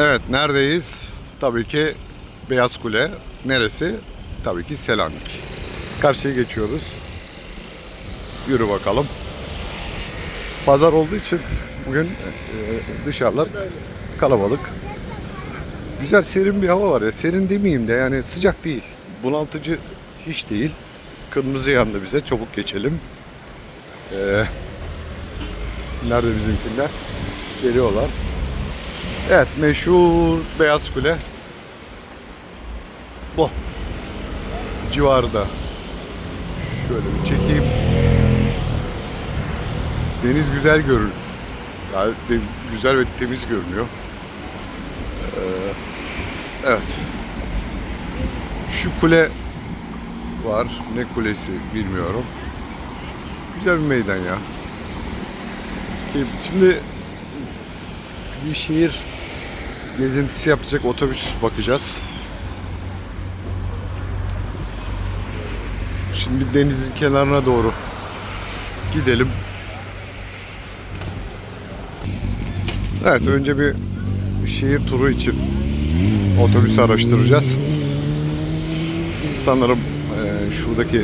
Evet neredeyiz? Tabii ki Beyaz Kule. Neresi? Tabii ki Selanik. Karşıya geçiyoruz. Yürü bakalım. Pazar olduğu için bugün e, dışarılar kalabalık. Güzel serin bir hava var ya. Serin demeyeyim de yani sıcak değil. Bunaltıcı hiç değil. Kırmızı yandı bize. Çabuk geçelim. Ee, nerede bizimkiler? Geliyorlar. Evet meşhur Beyaz Kule. Bu. Civarında. Şöyle bir çekeyim. Deniz güzel görün. Yani güzel ve temiz görünüyor. Ee, evet. Şu kule var. Ne kulesi bilmiyorum. Güzel bir meydan ya. Şimdi bir şehir gezintisi yapacak otobüs bakacağız. Şimdi denizin kenarına doğru gidelim. Evet önce bir şehir turu için otobüs araştıracağız. Sanırım eee, şuradaki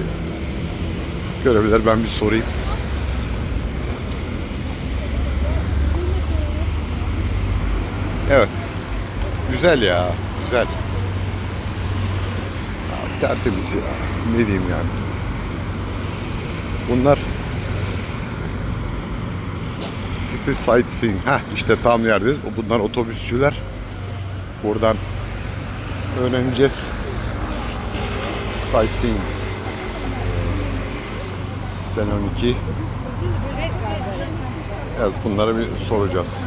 görevliler ben bir sorayım. Evet. Güzel ya. Güzel. Abi tertemiz ya. Ne diyeyim yani. Bunlar City Sightseeing. Heh işte tam yerdeyiz. Bunlar otobüsçüler. Buradan öğreneceğiz. Sightseeing. Sen 12. Evet bunlara bir soracağız.